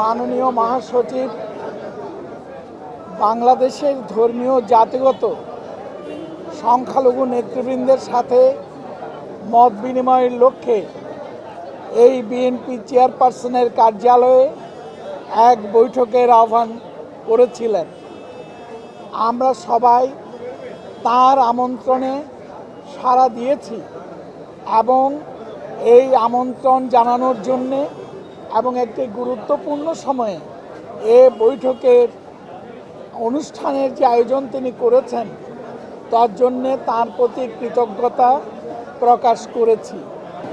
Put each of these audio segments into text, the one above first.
মাননীয় মহাসচিব, বাংলাদেশের ধর্মীয় জাতিগত সংখ্যালঘু নেতৃবৃন্দের সাথে মত বিনিময়ের লক্ষ্যে এই বিএনপি চেয়ারপারসনের কার্যালয়ে এক বৈঠকের আহ্বান করেছিলেন। আমরা সবাই তার আমন্ত্রণে সাড়া দিয়েছি এবং এই আমন্ত্রণ জানানোর জন্যে এবং একটি গুরুত্বপূর্ণ সময়ে এ বৈঠকের অনুষ্ঠানের যে আয়োজন তিনি করেছেন, তার জন্যে তার প্রতি কৃতজ্ঞতা প্রকাশ করেছি।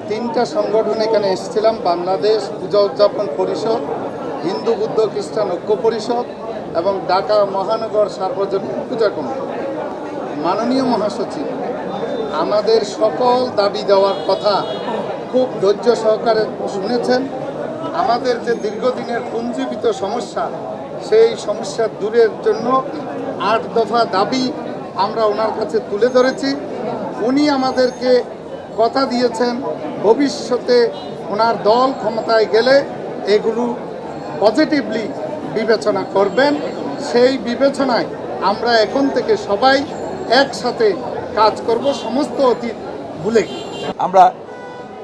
তিনটা সংগঠন এখানে এসেছিলাম, বাংলাদেশ পূজা উদযাপন পরিষদ, হিন্দু বুদ্ধ খ্রিস্টান ঐক্য পরিষদ এবং ঢাকা মহানগর সার্বজনীন পূজা কমিটি। মাননীয় মহাসচিব, আমাদের সকল দাবি দেওয়ার কথা খুব ধৈর্য সহকারে শুনেছেন। আমাদের যে দীর্ঘদিনের পুঞ্জীবিত সমস্যা, সেই সমস্যা দূরের জন্য আট দফা দাবি আমরা ওনার কাছে তুলে ধরেছি। উনি আমাদেরকে কথা দিয়েছেন, ভবিষ্যতে ওনার দল ক্ষমতায় গেলে এগুলো পজিটিভলি বিবেচনা করবেন। সেই বিবেচনায় আমরা এখন থেকে সবাই একসাথে কাজ করব, সমস্ত অতীত ভুলে আমরা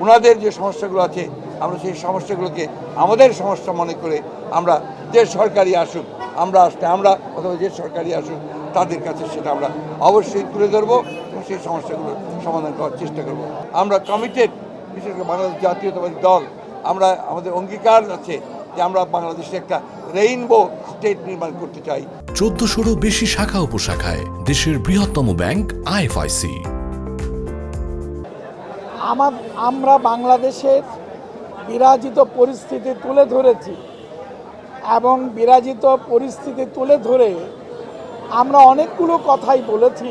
ওনাদের যে সমস্যাগুলো আছে আমরা সেই সমস্যাগুলোকে আমাদের সমস্যা মনে করে আমরা যে সরকারি আসুক আমরা আসলে আমরা অথবা যে সরকারি আসুক তাদের কাছে সেটা আমরা অবশ্যই তুলে ধরবো এবং সেই সমস্যাগুলোর সমাধান করার চেষ্টা করব। আমরা কমিটেড বিশেষ করে বাংলাদেশ জাতীয়তাবাদী দল আমরা আমাদের অঙ্গীকার আছে যে আমরা বাংলাদেশে একটা রেইনবো স্টেট নির্মাণ করতে চাই। চোদ্দশোরও বেশি শাখা উপশাখায় দেশের বৃহত্তম ব্যাংক আইএফআইসি। আমার আমরা বাংলাদেশের বিরাজিত পরিস্থিতি তুলে ধরেছি এবং বিরাজিত পরিস্থিতি তুলে ধরে আমরা অনেকগুলো কথাই বলেছি।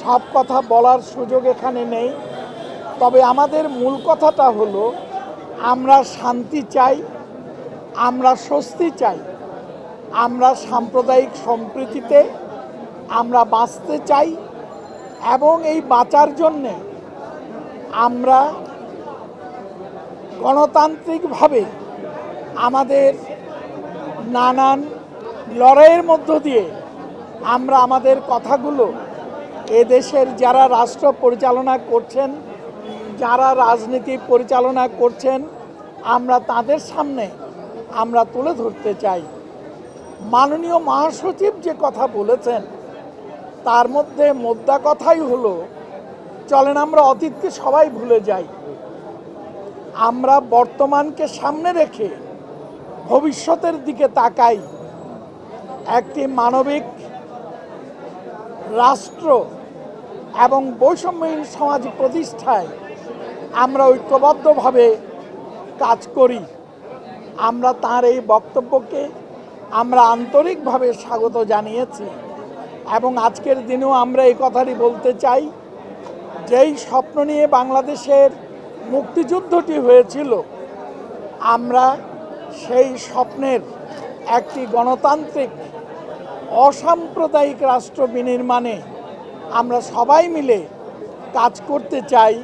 সব কথা বলার সুযোগ এখানে নেই। তবে আমাদের মূল কথাটা হলো, আমরা শান্তি চাই, আমরা স্বস্তি চাই, আমরা সাম্প্রদায়িক সম্প্রীতিতে আমরা বাঁচতে চাই এবং এই বাঁচার জন্যে আমরা গণতান্ত্রিকভাবে আমাদের নানান লড়াইয়ের মধ্য দিয়ে আমরা আমাদের কথাগুলো এদেশের যারা রাষ্ট্র পরিচালনা করছেন, যারা রাজনীতি পরিচালনা করছেন, আমরা তাদের সামনে আমরা তুলে ধরতে চাই। মাননীয় মহাসচিব যে কথা বলেছেন, তার মধ্যে মোদ্দা কথাই হলো, চলেন আমরা অতীতকে সবাই ভুলে যাই। আমরা বর্তমানকে সামনে রেখে ভবিষ্যতের দিকে তাকাই। একটি মানবিক রাষ্ট্র এবং বৈষম্যহীন সমাজ প্রতিষ্ঠায় আমরা ঐক্যবদ্ধভাবে কাজ করি। আমরা তার এই বক্তব্যকে আমরা আন্তরিকভাবে স্বাগত জানিয়েছি এবং আজকের দিনেও আমরা এই কথাটি বলতে চাই, যেই স্বপ্ন নিয়ে বাংলাদেশের মুক্তিযুদ্ধটি হয়েছিল। আমরা সেই স্বপ্নের একটি গণতান্ত্রিক, অসাম্প্রদায়িক রাষ্ট্র বিনির্মাণে আমরা সবাই মিলে কাজ করতে চাই।